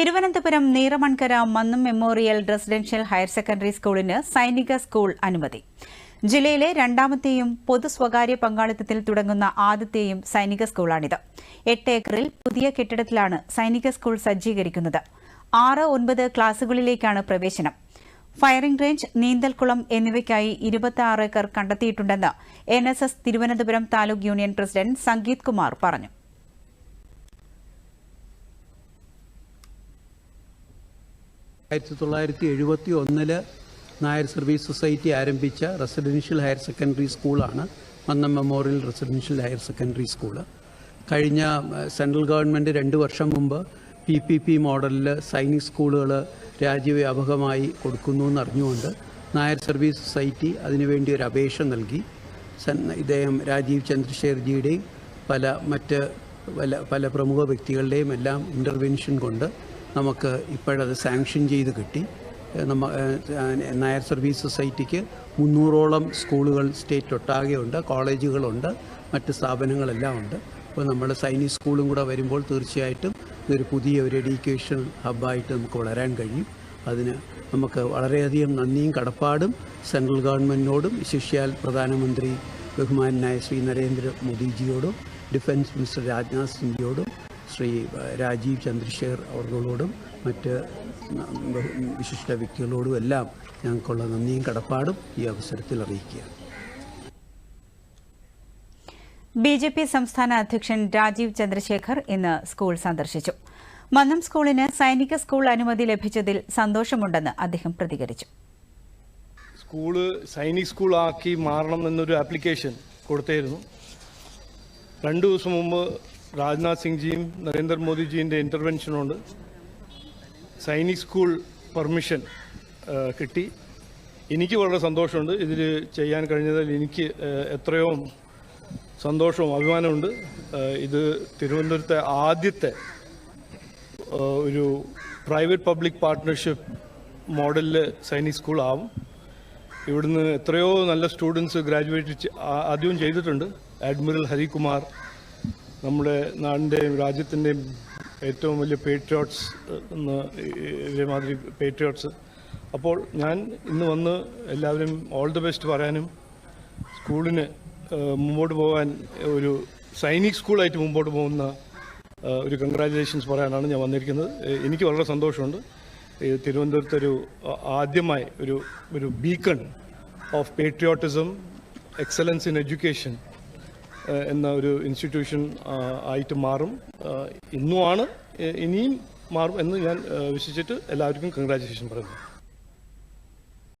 Thiruvananthapuram Neeramankara Mannam memorial residential higher secondary സ്കൂളിന് Sainik school അനുമതി. ജില്ലയിലെ രണ്ടാമത്തെയും പൊതു സ്വകാര്യ പങ്കാളിത്തത്തിൽ തുടങ്ങുന്ന ആദ്യത്തെയും സൈനിക സ്കൂളാണിത്. എട്ട് ഏക്കറിൽ പുതിയ കെട്ടിടത്തിലാണ് സൈനിക സ്കൂൾ സജ്ജീകരിക്കുന്നത്. ആറ് ഒൻപത് ക്ലാസുകളിലേക്കാണ് പ്രവേശനം. ഫയറിംഗ് റേഞ്ച് നീന്തൽക്കുളം എന്നിവയ്ക്കായി ഇരുപത്തി acre കണ്ടെത്തിയിട്ടുണ്ടെന്ന് N Thiruvananthapuram taluk union president Sangeeth Kumar പറഞ്ഞു. ആയിരത്തി തൊള്ളായിരത്തി എഴുപത്തി ഒന്നിൽ നായർ സർവീസ് സൊസൈറ്റി ആരംഭിച്ച റെസിഡൻഷ്യൽ ഹയർ സെക്കൻഡറി സ്കൂളാണ് Mannam memorial residential higher secondary school കഴിഞ്ഞ സെൻട്രൽ ഗവൺമെന്റ് രണ്ട് വർഷം മുമ്പ് പി പി പി മോഡലിൽ സൈനിക് സ്കൂളുകൾ രാജ്യവ്യാപകമായി കൊടുക്കുന്നു എന്നറിഞ്ഞുകൊണ്ട് നായർ സർവീസ് സൊസൈറ്റി അതിനുവേണ്ടി ഒരു അപേക്ഷ നൽകി. ഇദ്ദേഹം രാജീവ് ചന്ദ്രശേഖർജിയുടെയും പല മറ്റ് പല പല പ്രമുഖ വ്യക്തികളുടെയും എല്ലാം ഇന്റർവെൻഷൻ കൊണ്ട് നമുക്ക് ഇപ്പോഴത് സാങ്ഷൻ ചെയ്ത് കിട്ടി. നമ്മ നയർ നായർ സർവീസ് സൊസൈറ്റിക്ക് മുന്നൂറോളം സ്കൂളുകൾ സ്റ്റേറ്റ് ഒട്ടാകെയുണ്ട് കോളേജുകളുണ്ട് മറ്റ് സ്ഥാപനങ്ങളെല്ലാം ഉണ്ട്. അപ്പോൾ നമ്മൾ സൈനിക് സ്കൂളും കൂടെ വരുമ്പോൾ തീർച്ചയായിട്ടും ഇതൊരു പുതിയ ഒരു എഡ്യൂക്കേഷൻ ഹബ്ബായിട്ട് നമുക്ക് വളരാൻ കഴിയും. അതിന് നമുക്ക് വളരെയധികം നന്ദിയും കടപ്പാടും സെൻട്രൽ ഗവൺമെന്റിനോടും ശിഷ്യാൽ പ്രധാനമന്ത്രി ബഹുമാനായ ശ്രീ നരേന്ദ്ര മോദിജിയോടും ഡിഫൻസ് മിനിസ്റ്റർ രാജ്നാഥ് സിംഗിയോടും ശ്രീ രാജീവ് ചന്ദ്രശേഖർ അവർകളോടും മറ്റ് വിശിഷ്ട വ്യക്തികളോടും എല്ലാം ഞങ്ങൾക്കുള്ള നന്ദിയും കടപ്പാടും ഈ അവസരത്തിൽ അറിയിക്കുകയാണ്. ബി ജെ പി സംസ്ഥാന അധ്യക്ഷൻ രാജീവ് ചന്ദ്രശേഖർ ഇന്ന് സ്കൂൾ സന്ദർശിച്ചു. മന്നം സ്കൂളിന് സൈനിക സ്കൂൾ അനുമതി ലഭിച്ചതിൽ സന്തോഷമുണ്ടെന്ന് അദ്ദേഹം പ്രതികരിച്ചു. സ്കൂൾ സൈനിക് സ്കൂളാക്കി മാറണം എന്നൊരു ആപ്ലിക്കേഷൻ കൊടുത്തിരുന്നു. രണ്ടു ദിവസം മുമ്പ് രാജ്നാഥ് സിംഗ്ജിയും നരേന്ദ്രമോദിജിന്റെ ഇന്റർവെൻഷൻ കൊണ്ട് സൈനിക് സ്കൂൾ പെർമിഷൻ കിട്ടി. എനിക്ക് വളരെ സന്തോഷമുണ്ട്. ഇതിൽ ചെയ്യാൻ കഴിഞ്ഞതിൽ എനിക്ക് എത്രയോ സന്തോഷവും അഭിമാനമുണ്ട് ഇത് തിരുവനന്തപുരത്തെ ആദ്യത്തെ ഒരു പ്രൈവറ്റ് പബ്ലിക് പാർട്ട്ണർഷിപ്പ് മോഡലിൽ സൈനിക് സ്കൂൾ ആവും. ഇവിടുന്ന് എത്രയോ നല്ല സ്റ്റുഡൻസ് ഗ്രാജുവേറ്റ് ആദ്യവും ചെയ്തിട്ടുണ്ട്. അഡ്മിറൽ ഹരികുമാർ നമ്മുടെ നാടിന്റെയും രാജ്യത്തിന്റെയും ഏറ്റവും വലിയ പേട്രിയോട്സ് എന്ന് ഇതേമാതിരി പേട്രിയോട്സ് അപ്പോൾ ഞാൻ ഇന്ന് വന്ന് എല്ലാവരും ഓൾ ദി ബെസ്റ്റ് പറയാനും സ്കൂളിന് മുമ്പോട്ട് പോകാൻ ഒരു സൈനിക് സ്കൂളായിട്ട് മുമ്പോട്ട് പോകുന്ന ഒരു കൺഗ്രാജുലേഷൻസ് പറയാനാണ് ഞാൻ വന്നിരിക്കുന്നത്. എനിക്ക് വളരെ സന്തോഷമുണ്ട്. തിരുവനന്തപുരത്ത് ഒരു ആദ്യമായി ഒരു ഒരു beacon of patriotism excellence in education എന്ന ഒരു ഇൻസ്റ്റിറ്റ്യൂഷൻ ആയിട്ട് മാറും. ഇന്നുമാണ് ഇനിയും മാറും എന്ന് ഞാൻ വിശ്വസിച്ചിട്ട് എല്ലാവർക്കും കൺഗ്രാജുലേഷൻ പറയുന്നു.